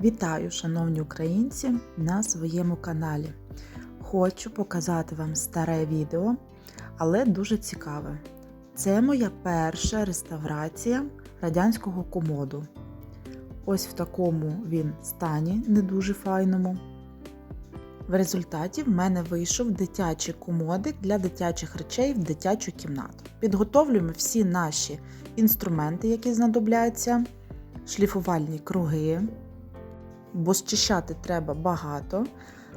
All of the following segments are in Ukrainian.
Вітаю, шановні українці, на своєму каналі. Хочу показати вам старе відео, але дуже цікаве. Це моя перша реставрація радянського комоду. Ось в такому він стані, не дуже файному. В результаті в мене вийшов дитячий комодик для дитячих речей в дитячу кімнату. Підготовлюємо всі наші інструменти, які знадобляться, шліфувальні круги, бо зчищати треба багато.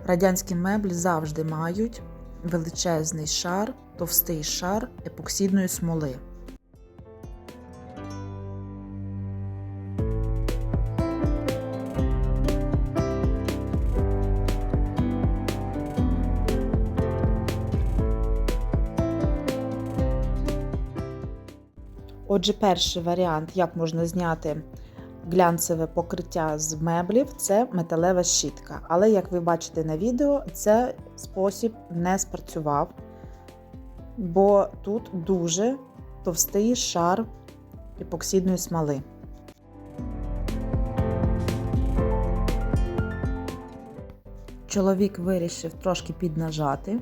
Радянські меблі завжди мають величезний шар, товстий шар епоксидної смоли. Отже, перший варіант, як можна зняти глянцеве покриття з меблів, це металева щітка. Але, як ви бачите на відео, цей спосіб не спрацював, бо тут дуже товстий шар епоксидної смоли. Чоловік вирішив трошки піднажати,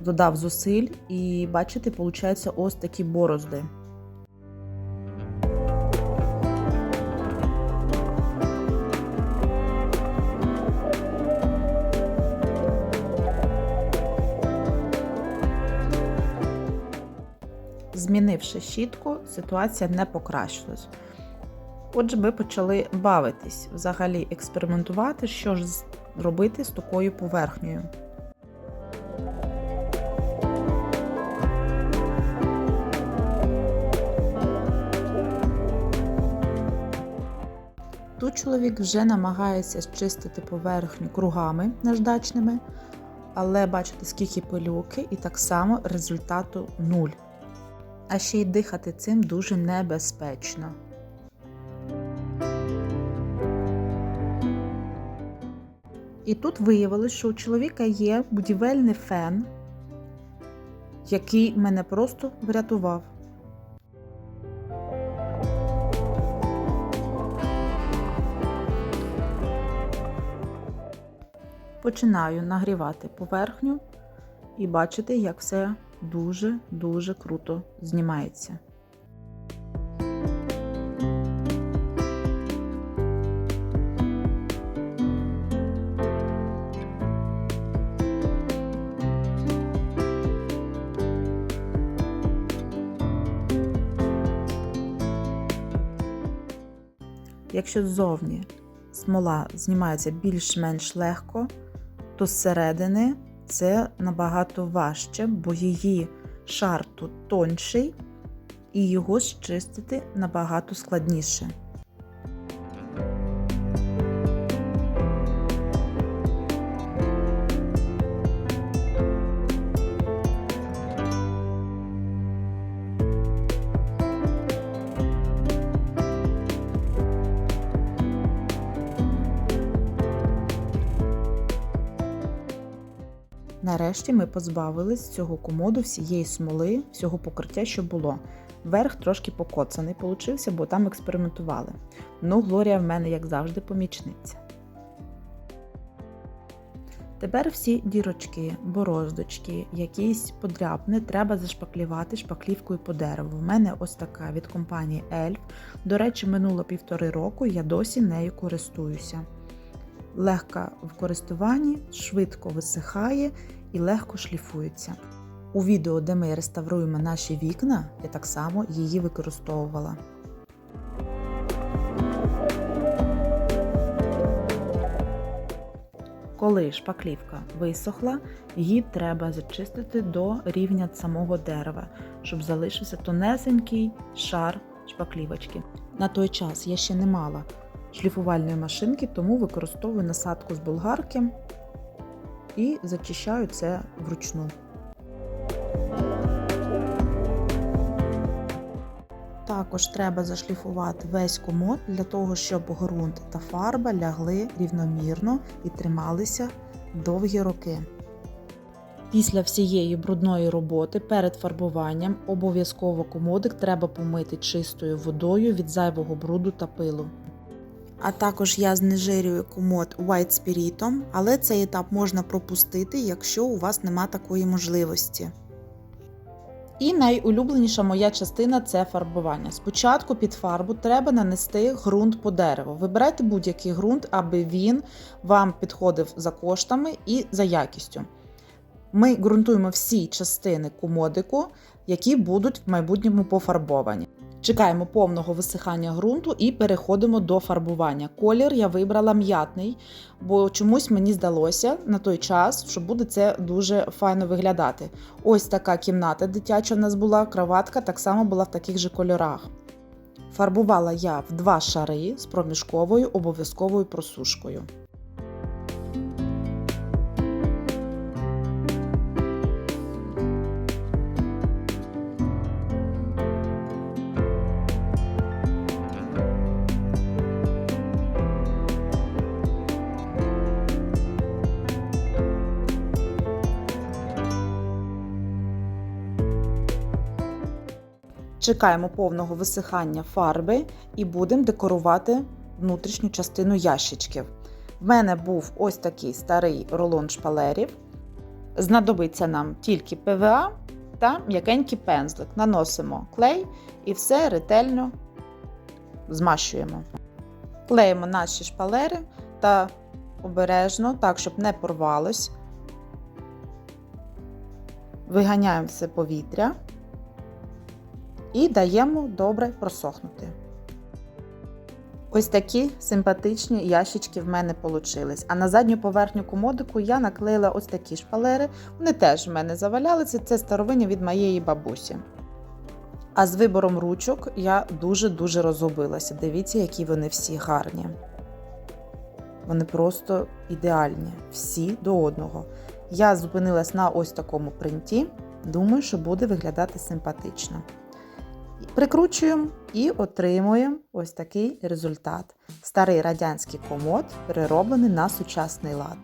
додав зусиль, і бачите, виходить ось такі борозди. Змінивши щітку, ситуація не покращилась. Отже, ми почали бавитись, взагалі експериментувати, що ж робити з такою поверхнею. Тут чоловік вже намагається зчистити поверхню кругами наждачними, але бачите, скільки пилюки, і так само результату нуль. А ще й дихати цим дуже небезпечно. І тут виявилось, що у чоловіка є будівельний фен, який мене просто врятував. Починаю нагрівати поверхню і бачите, як все дуже-дуже круто знімається. Якщо ззовні смола знімається більш-менш легко, то зсередини це набагато важче, бо її шар тут тонший, і його зчистити набагато складніше. Нарешті ми позбавились цього комоду всієї смоли, всього покриття, що було. Верх трошки покоцаний получився, бо там експериментували. Ну, Глорія в мене, як завжди, помічниця. Тепер всі дірочки, бороздочки, якісь подряпни треба зашпаклювати шпаклівкою по дереву. У мене ось така від компанії Elf. До речі, минуло півтори року, я досі нею користуюся. Легка в користуванні, швидко висихає і легко шліфується. У відео, де ми реставруємо наші вікна, я так само її використовувала. Коли шпаклівка висохла, її треба зачистити до рівня самого дерева, щоб залишився тонесенький шар шпаклівочки. На той час я ще не мала шліфувальної машинки, тому використовую насадку з болгарки і зачищаю це вручну. Також треба зашліфувати весь комод для того, щоб ґрунт та фарба лягли рівномірно і трималися довгі роки. Після всієї брудної роботи перед фарбуванням обов'язково комодик треба помити чистою водою від зайвого бруду та пилу. А також я знежирюю комод White Spirit, але цей етап можна пропустити, якщо у вас нема такої можливості. І найулюбленіша моя частина це фарбування. Спочатку під фарбу треба нанести ґрунт по дереву. Вибирайте будь-який ґрунт, аби він вам підходив за коштами і за якістю. Ми ґрунтуємо всі частини комодику, які будуть в майбутньому пофарбовані. Чекаємо повного висихання ґрунту і переходимо до фарбування. Колір я вибрала м'ятний, бо чомусь мені здалося на той час, що буде це дуже файно виглядати. Ось така кімната дитяча в нас була, кроватка так само була в таких же кольорах. Фарбувала я в два шари з проміжковою обов'язковою просушкою. Чекаємо повного висихання фарби і будемо декорувати внутрішню частину ящичків. В мене був ось такий старий рулон шпалерів. Знадобиться нам тільки ПВА та м'якенький пензлик. Наносимо клей і все ретельно змащуємо. Клеїмо наші шпалери та обережно, так, щоб не порвалось. Виганяємо все повітря і даємо добре просохнути. Ось такі симпатичні ящички в мене вийшли. А на задню поверхню комодику я наклеїла ось такі шпалери. Вони теж в мене завалялися, це старовинні від моєї бабусі. А з вибором ручок я дуже-дуже розгубилася. Дивіться, які вони всі гарні. Вони просто ідеальні, всі до одного. Я зупинилась на ось такому принті. Думаю, що буде виглядати симпатично. Прикручуємо і отримуємо ось такий результат. Старий радянський комод перероблений на сучасний лад.